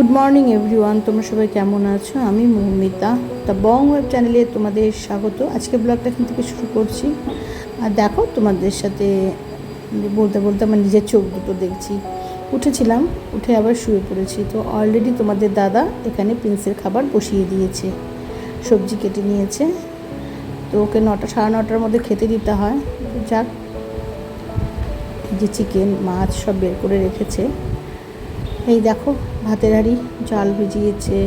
Good morning everyone তোমরা সবাই কেমন আছো? আমি মৌমিতা। দ্য বং ওয়েব চ্যানেলে তোমাদের স্বাগত। আজকে ব্লগটা এখান থেকে শুরু করছি। আর দেখো, তোমাদের সাথে বলতে বলতে আমার নিজের চোখ দুটো দেখছি। উঠেছিলাম, উঠে আবার শুয়ে পড়েছি। তো অলরেডি তোমাদের দাদা এখানে প্রিন্সের খাবার বসিয়ে দিয়েছে। সবজি কেটে নিয়েছে। তো ওকে নটা, সাড়ে নটার মধ্যে খেতে দিতে হয়। যাক যে চিকেন মাছ সব বের করে রেখেছে। এই দেখো ভাতের হাঁড়ি, জল ভিজিয়েছে।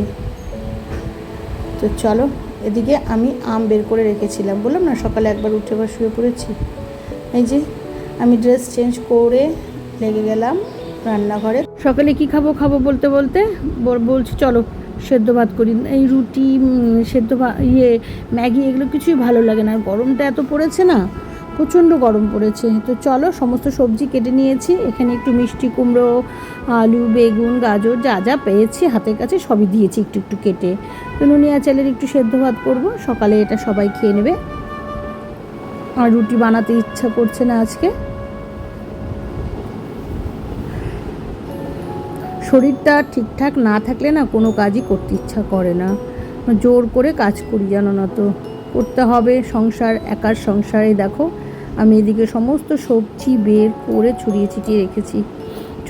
তো চলো, এদিকে আমি আম বের করে রেখেছিলাম। বললাম না, সকালে একবার উঠে আবার শুয়ে পড়েছি। এই যে, আমি ড্রেস চেঞ্জ করে লেগে গেলাম রান্নাঘরে। সকালে কি খাব খাব বলতে বলতে বলছি, চলো, সেদ্ধ ভাত করি। এই রুটি সেদ্ধ ভাত ইয়ে ম্যাগি এগুলো কিছুই ভালো লাগে না। গরমটা এত পড়েছে না, প্রচণ্ড গরম পড়েছে। তো চলো, সমস্ত সবজি কেটে নিয়েছি। এখানে একটু মিষ্টি কুমড়ো আলু, বেগুন, গাজর যা যা পেয়েছি হাতের কাছে সবই দিয়েছি একটু একটু কেটে। তো নুনিয়া চালের একটু সেদ্ধ ভাত করব, সকালে এটা সবাই খেয়ে নেবে। আর রুটি বানাতে ইচ্ছা করছে না আজকে। শরীরটা ঠিকঠাক না থাকলে না কোনো কাজই করতে ইচ্ছা করে না। জোর করে কাজ করি জানো না তো। করতে হবে, সংসার, একার সংসারে দেখো। আমি এদিকে সমস্ত সবজি বের করে ছড়িয়ে ছিটিয়ে রেখেছি।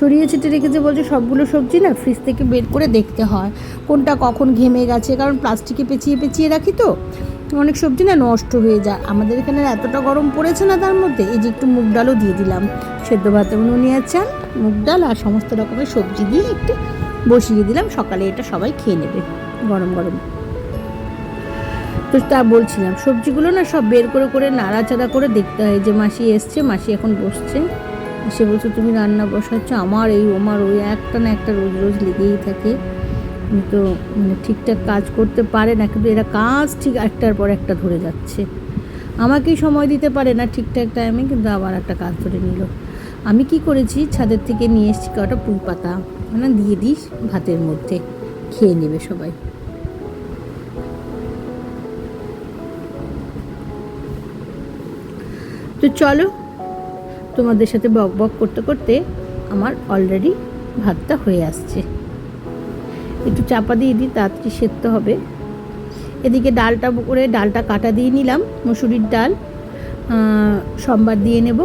ছড়িয়ে ছিটিয়ে রেখেছে বলছে, সবগুলো সবজি না ফ্রিজ থেকে বের করে দেখতে হয়। কোনটা কখন ঘেমে গেছে? কারণ প্লাস্টিকে পেঁচিয়ে পেঁচিয়ে রাখি তো। অনেক সবজি না নষ্ট হয়ে যায়। আমাদের এখানে এতটা গরম পড়েছে না তার মধ্যে। এই যে একটু মুগ ডালও দিয়ে দিলাম। সেদ্ধ ভাত নুনিয়া চাল, মুগ ডাল আর সমস্ত রকমের সবজি দিয়ে একটু বসিয়ে দিলাম। সকালে এটা সবাই খেয়ে নেবে। গরম গরম। তো তা বলছিলাম, সবজিগুলো না সব বের করে করে নাড়াচাড়া করে দেখতে হয়। যে মাসি এসছে, মাসি এখন বসছে। সে বলছে, তুমি রান্না বসাচ্ছ, আমার এই, আমার ওই একটা না একটা রোজ রোজ লেগেই থাকে। তো মানে ঠিকঠাক কাজ করতে পারে না, কিন্তু এরা কাজ ঠিক একটার পর একটা ধরে যাচ্ছে। আমাকেই সময় দিতে পারে না ঠিকঠাক টাইমে কিন্তু আবার একটা কাজ ধরে নিল। আমি কি করেছি, ছাদের থেকে নিয়ে এসেছি কটা পুঁই পাতা মানে দিয়ে দিস ভাতের মধ্যে, খেয়ে নেবে সবাই। তো চলো তোমাদের সাথে বক বক করতে করতে আমার অলরেডি ভাতটা হয়ে আসছে। একটু চাপা দিয়ে দিই, তাড়াতাড়ি সেদ্ধ হবে। এদিকে ডালটা করে ডালটা কাটা দিয়ে নিলাম, মুসুরির ডাল সোমবার দিয়ে নেব।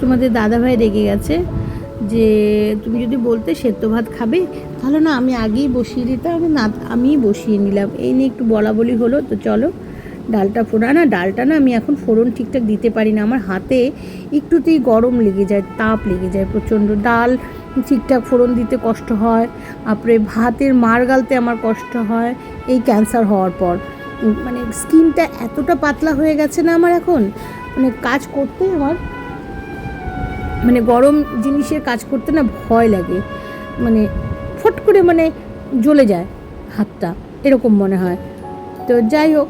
তোমাদের দাদাভাই রেগে গেছে। যে তুমি যদি বলতে সেদ্ধ ভাত খাবে, তাহলে না আমি আগেই বসিয়ে দিতাম, আমি না, আমিই বসিয়ে নিলাম। এই নিয়ে একটু বলা বলি হলো, তো চলো ডালটা ফোড়া না, ডালটা না আমি এখন ফোড়ন ঠিকঠাক দিতে পারি না। আমার হাতে একটুতেই গরম লেগে যায়, তাপ লেগে যায় প্রচণ্ড। ডাল ঠিকঠাক ফোড়ন দিতে কষ্ট হয়, তারপরে ভাতের মার গালতে আমার কষ্ট হয়, এই ক্যান্সার হওয়ার পর। মানে স্কিনটা এতটা পাতলা হয়ে গেছে না আমার এখন? মানে কাজ করতে আমার মানে গরম জিনিসের কাজ করতে না ভয় লাগে। মানে ফট করে মানে জ্বলে যায় হাতটা, এরকম মনে হয়। তো যাই হোক,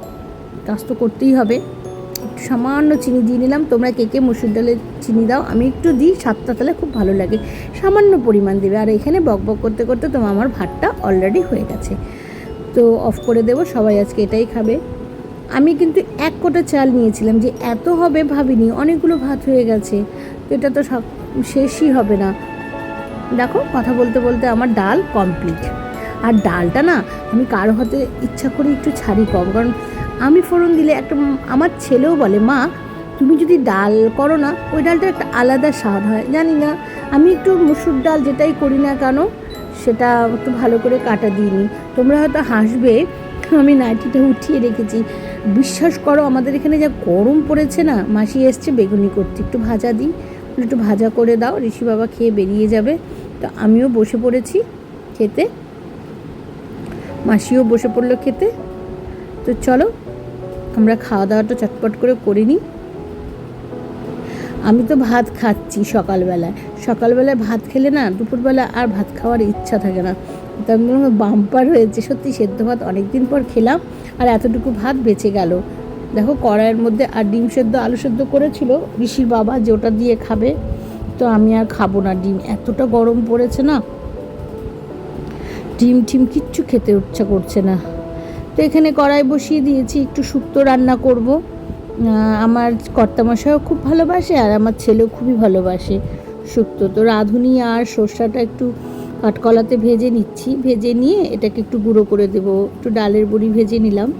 কাজ তো করতেই হবে। সামান্য চিনি দিয়ে নিলাম। তোমরা কে কে মুসুর ডালে চিনি দাও, আমি একটু দিই সাতটা তাহলে খুব ভালো লাগে। সামান্য পরিমাণ দেবে। আর এখানে বক বক করতে করতে তোমার আমার ভাতটা অলরেডি হয়ে গেছে। তো অফ করে দেবো, সবাই আজকে এটাই খাবে। আমি কিন্তু এক কোটা চাল নিয়েছিলাম যে এত হবে ভাবিনি, অনেকগুলো ভাত হয়ে গেছে, তো এটা তো সব শেষই হবে না। দেখো কথা বলতে বলতে আমার ডাল কমপ্লিট আর ডালটা না আমি কারও হাতে ইচ্ছা করে একটু ছাড়ি কম কারণ আমি ফোড়ন দিলে একটা আমার ছেলেও বলে, মা, তুমি যদি ডাল করো না, ওই ডালটা একটা আলাদা স্বাদ হয়। জানি না, আমি একটু মুসুর ডাল যেটাই করি না কেন, সেটা একটু ভালো করে কাটা দিইনি। তোমরা হয়তো হাসবে, আমি নাইটিটা উঠিয়ে রেখেছি। বিশ্বাস করো, আমাদের এখানে যা গরম পড়েছে না, মাসি এসছে বেগুনি করতে। একটু ভাজা দিই, একটু ভাজা করে দাও, ঋষি বাবা খেয়ে বেরিয়ে যাবে। তো আমিও বসে পড়েছি খেতে। মাসিও বসে পড়ল খেতে। তো চলো, আমরা খাওয়া দাওয়াটা চটপট করে করে নিই। আমি তো ভাত খাচ্ছি সকালবেলায়। সকালবেলায় ভাত খেলে না, দুপুরবেলা আর ভাত খাওয়ার ইচ্ছা থাকে না। তো আমি বললাম বাম্পার হয়েছে, সত্যি সেদ্ধ ভাত অনেক দিন পর খেলাম আর এতটুকু ভাত বেঁচে গেল। দেখো, কড়াইয়ের মধ্যে আর ডিম সেদ্ধ, আলু সেদ্ধ করেছিল, ঋষির বাবা যে ওটা দিয়ে খাবে, তো আমি আর খাব না ডিম। এতটা গরম পড়েছে না, ডিম টিম কিচ্ছু খেতে ইচ্ছা করছে না। তো এখানে কড়াই বসিয়ে দিয়েছি, একটু শুক্তো রান্না করব। আমার কর্তামশাইও খুব ভালোবাসে আর আমার ছেলেও খুবই ভালোবাসে শুক্তো। তো রাঁধুনি আর সর্ষাটা একটু কাঠকলাতে ভেজে নিচ্ছি। ভেজে নিয়ে এটাকে একটু গুঁড়ো করে দেবো। একটু ডালের বড়ি ভেজে নিলাম।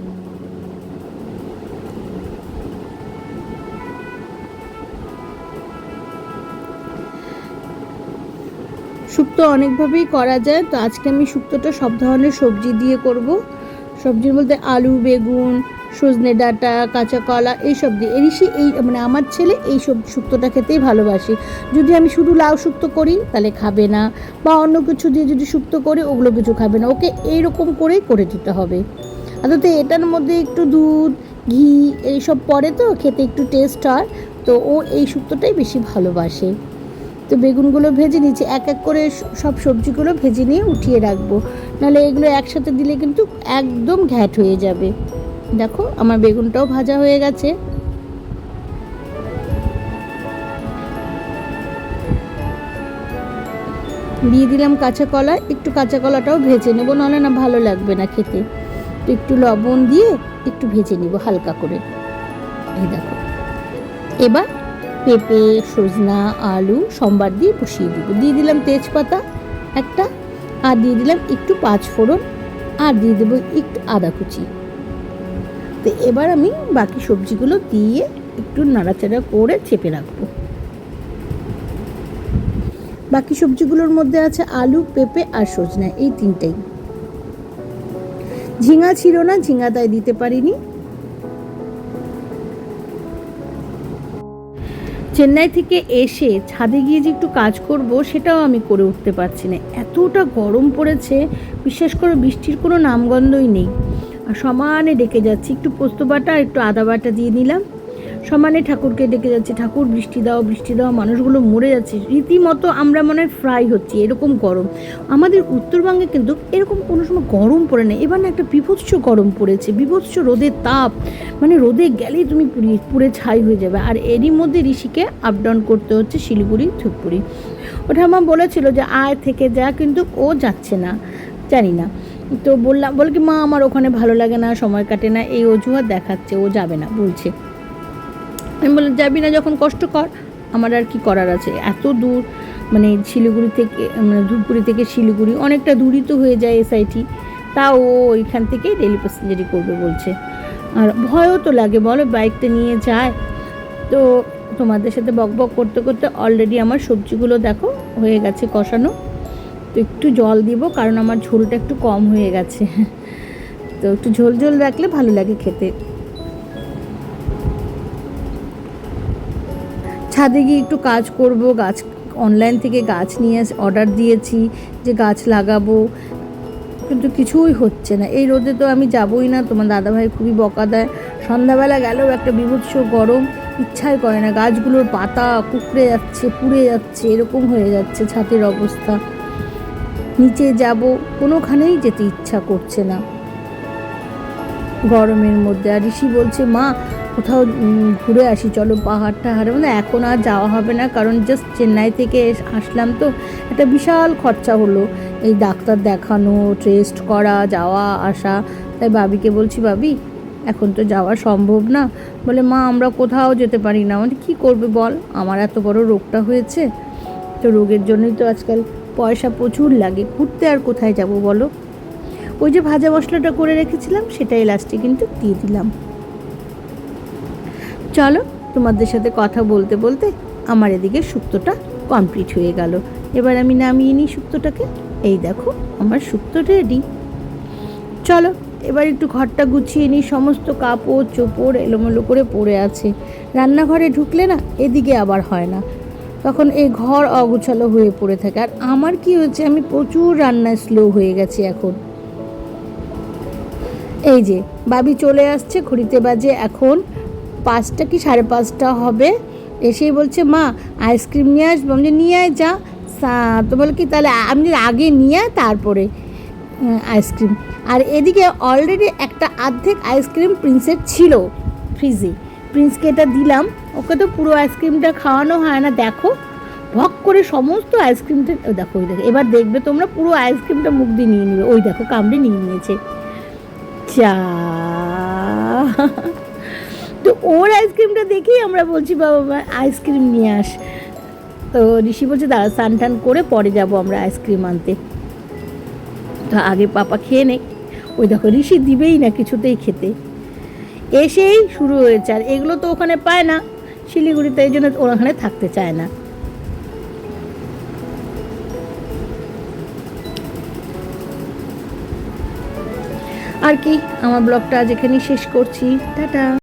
শুক্তো অনেকভাবেই করা যায়, তো আজকে আমি শুক্তোটা সব ধরনের সবজি দিয়ে করব। সবজির বলতে আলু, বেগুন সজনে ডাঁটা, কাঁচা কলা, এইসব দিয়ে। এরিসি এই মানে আমার ছেলে এই সব শুক্তোটা খেতেই ভালোবাসে। যদি আমি শুধু লাউ শুক্তো করি, তাহলে খাবে না। বা অন্য কিছু দিয়ে যদি শুক্তো করি, ওগুলো কিছু খাবে না। ওকে এইরকম করেই করে দিতে হবে। অন্তত এটার মধ্যে একটু দুধ, ঘি, এইসব পড়ে তো, খেতে একটু টেস্ট হয়। তো ও এই শুক্তোটাই বেশি ভালোবাসে। তো বেগুনগুলো ভেজে নিচ্ছি এক এক করে সব সবজিগুলো ভেজে নিয়ে উঠিয়ে রাখব। নাহলে এগুলো একসাথে দিলে কিন্তু একদম ঘ্যাট হয়ে যাবে। দেখো, আমার বেগুনটাও ভাজা হয়ে গেছে। দিয়ে দিলাম কাঁচা কলা, একটু কাঁচা কলাটাও ভেজে নেব, নাহলে না ভালো লাগবে না খেতে। একটু লবণ দিয়ে একটু ভেজে নিব হালকা করে। এই দেখো। এবার পেঁপে, সজনা, আলু, সম্বার দিয়ে বসিয়ে দিব। দিয়ে দিলাম তেজপাতা একটা, আর দিয়ে দিলাম একটু পাঁচ ফোড়ন আর দিয়ে দেবো একটু আদা কুচি। তো এবার আমি বাকি সবজিগুলো দিয়ে একটু নাড়াচাড়া করে চেপে রাখব। বাকি সবজিগুলোর মধ্যে আছে আলু, পেঁপে আর সজনা, এই তিনটেই। ঝিঙা ছিল না, ঝিঙা তাই দিতে পারিনি। চেন্নাই থেকে এসে ছাদে গিয়ে যে একটু কাজ করব, সেটাও আমি করে উঠতে পারছি না। এতটা গরম পড়েছে বিশ্বাস করে বৃষ্টির কোনো নামগন্ধই নেই। আর সমানে ডেকে যাচ্ছি। একটু পোস্ত বাটা, একটু আদা বাটা দিয়ে নিলাম। সমানে ঠাকুরকে ডেকে যাচ্ছে। ঠাকুর, বৃষ্টি দাও বৃষ্টি দাও, মানুষগুলো মরে যাচ্ছে। রীতিমতো আমরা মনে হয় ফ্রাই হচ্ছি, এরকম গরম। আমাদের উত্তরবঙ্গে কিন্তু এরকম কোনো সময় গরম পড়ে না এবার না একটা বিভৎস গরম পড়েছে, বিভৎস রোদের তাপ। মানে রোদে গেলেই তুমি পুড়ে ছাই হয়ে যাবে। আর এরই মধ্যে ঋষিকে আপ ডাউন করতে হচ্ছে শিলিগুড়ি, ধূপগুড়ি। ওটা আমার বলেছিল যে আয় থেকে যা, কিন্তু ও যাচ্ছে না। জানি না। তো বললাম, বল কি, মা, আমার ওখানে ভালো লাগে না, সময় কাটে না। এই অজুহাত দেখাচ্ছে, ও যাবে না, বলছে। আমি বললাম, যাবি না যখন কষ্ট কর, আমার আর কি করার আছে? এত দূর মানে শিলিগুড়ি থেকে মানে ধূপগুড়ি থেকে শিলিগুড়ি, অনেকটা দূরই তো হয়ে যায় এসআইটি তাও ওইখান থেকে ডেলি প্যাসেঞ্জারি করবে, বলছে। আর ভয়ও তো লাগে, বলো বাইকটা নিয়ে যায়। তো তোমাদের সাথে বক বক করতে করতে অলরেডি আমার সবজিগুলো দেখো, হয়ে গেছে কষানো। তো একটু জল দিব, কারণ আমার ঝোলটা একটু কম হয়ে গেছে। তো একটু ঝোল ঝোল রাখলে ভালো লাগে খেতে। ছাদে গিয়ে একটু কাজ করব, গাছ অনলাইন থেকে গাছ নিয়ে অর্ডার দিয়েছি যে গাছ লাগাবো। কিন্তু কিছুই হচ্ছে না। এই রোদে তো আমি যাবই না। তোমার দাদাভাই খুবই বকা দেয়। সন্ধ্যাবেলা গেলেও একটা বিভৎস গরম, ইচ্ছাই করে না। গাছগুলোর পাতা কুকড়ে যাচ্ছে, পুড়ে যাচ্ছে, এরকম হয়ে যাচ্ছে ছাতের অবস্থা। নিচে যাব, কোনোখানেই যেতে ইচ্ছা করছে না। গরমের মধ্যে আর ঋষি বলছে, মা, কোথাও ঘুরে আসি, চলো পাহাড় টাহাড়ে। মানে এখন আর যাওয়া হবে না, কারণ জাস্ট চেন্নাই থেকে আসলাম তো, একটা বিশাল খরচা হলো। এই ডাক্তার দেখানো টেস্ট করা, যাওয়া, আসা। তাই বাবিকে বলছি বাবি এখন তো যাওয়া সম্ভব না। বলে, মা, আমরা কোথাও যেতে পারি না। মানে কী করবে বল? আমার এত বড় রোগটা হয়েছে। তো রোগের জন্যই তো আজকাল পয়সা প্রচুর লাগে। ঘুরতে আর কোথায় যাব বলো? ওই যে ভাজা মশলাটা করে রেখেছিলাম, সেটাই লাস্টে কিন্তু দিয়ে দিলাম। চলো, তোমাদের সাথে কথা বলতে বলতে আমার এদিকে শুক্তোটা কমপ্লিট হয়ে গেল। এবার আমি নামিয়ে নিই শুক্তোটাকে। এই দেখো, আমার শুক্তো রেডি চলো, এবার একটু ঘরটা গুছিয়ে নিই। সমস্ত কাপড়, চোপড় এলোমেলো করে পড়ে আছে। রান্নাঘরে ঢুকলে না, এদিকে আবার হয় না। তখন এই ঘর অগুছালো হয়ে পড়ে থাকে। আর আমার কি হয়েছে আমি প্রচুর রান্নায় স্লো হয়ে গেছি এখন। এই যে, বাবি চলে আসছে, ঘড়িতে বাজে এখন পাঁচটা কি সাড়ে পাঁচটা হবে? এসেই বলছে, মা, আইসক্রিম নিয়ে আসব। আমি নিয়ে আয়, যা। তো বলে কি, তাহলে আমি আগে নিয়ে তারপরে আইসক্রিম। আর এদিকে অলরেডি একটা অর্ধেক আইসক্রিম প্রিন্সের ছিল ফ্রিজে প্রিন্সকে এটা দিলাম। ওকে তো পুরো আইসক্রিমটা খাওয়ানো হয় না। দেখো, ভক করে সমস্ত আইসক্রিমটা দেখো, ওই দেখো, এবার দেখবে তোমরা পুরো আইসক্রিমটা মুখ দিয়ে নিয়ে নিবে। ওই দেখো, কামড়ে নিয়ে নিয়েছে। চা তো ওর আইসক্রিমটা দেখেই আমরা বলছি, বাবা মা আইসক্রিম নিয়ে আস। তো ঋষি বলছে, দাঁড়া, স্নান টান করে পরে যাব আমরা আইসক্রিম আনতে। তো আগে পাপা খেয়ে নে ওই দেখো, ঋষি দিবেই না কিছুতেই খেতে। এসেই শুরু হয়েছে, আর এগুলো তো ওখানে পায় না শিলিগুড়িতে, এই জন্য ওরা ওখানে থাকতে চায় না। আর কি, আমার ব্লগটা আজ এখানেই শেষ করছি। টাটা।